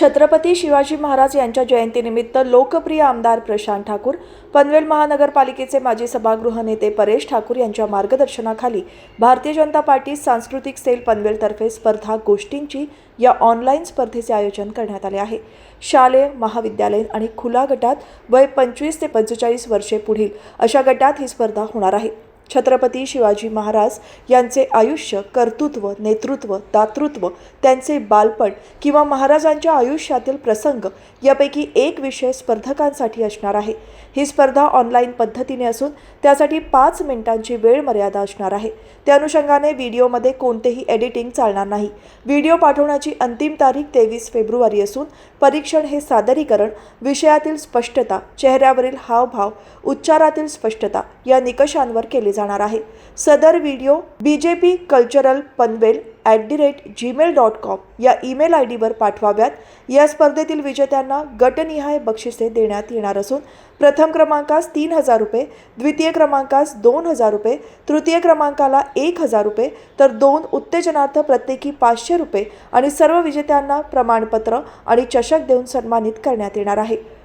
छत्रपती शिवाजी महाराज यांच्या जयंतीनिमित्त लोकप्रिय आमदार प्रशांत ठाकूर पनवेल महानगरपालिकेचे माजी सभागृह नेते परेश ठाकूर यांच्या मार्गदर्शनाखाली भारतीय जनता पार्टी सांस्कृतिक सेल पनवेलतर्फे स्पर्धा गोष्टींची या ऑनलाईन स्पर्धेचे आयोजन करण्यात आले आहे. शालेय महाविद्यालयीन आणि खुला गटात वय पंचवीस ते पंचेचाळीस वर्षे पुढील अशा गटात ही स्पर्धा होणार आहे. छत्रपती शिवाजी महाराज यांचे आयुष्य कर्तृत्व नेतृत्व दातृत्व त्यांचे बालपण किंवा महाराजांच्या आयुष्यातील प्रसंग यापैकी एक विषय स्पर्धकांसाठी असणार आहे. ही स्पर्धा ऑनलाईन पद्धतीने असून त्यासाठी पाच मिनिटांची वेळ मर्यादा असणार आहे. त्या अनुषंगाने व्हिडिओमध्ये कोणतेही एडिटिंग चालणार नाही. व्हिडिओ पाठवण्याची अंतिम तारीख तेवीस फेब्रुवारी असून परीक्षण हे सादरीकरण विषयातील स्पष्टता चेहऱ्यावरील हावभाव उच्चारातील स्पष्टता या निकषांवर केले जाणार आहे. सदर video B J P cultural Panvel at the rate Gmail dot com या ईमेल आय डीवर पाठवाव्यात. या स्पर्धेतील विजेत्यांना गटनिहाय बक्षिसे देण्यात येणार असून प्रथम क्रमांकास तीन हजार रुपये द्वितीय क्रमांकास दोन हजार रुपये तृतीय क्रमांकाला एक हजार रुपये तर दोन उत्तेजनार्थ प्रत्येकी पाचशे रुपये आणि सर्व विजेत्यांना प्रमाणपत्र आणि चषक देऊन सन्मानित करण्यात येणार आहे.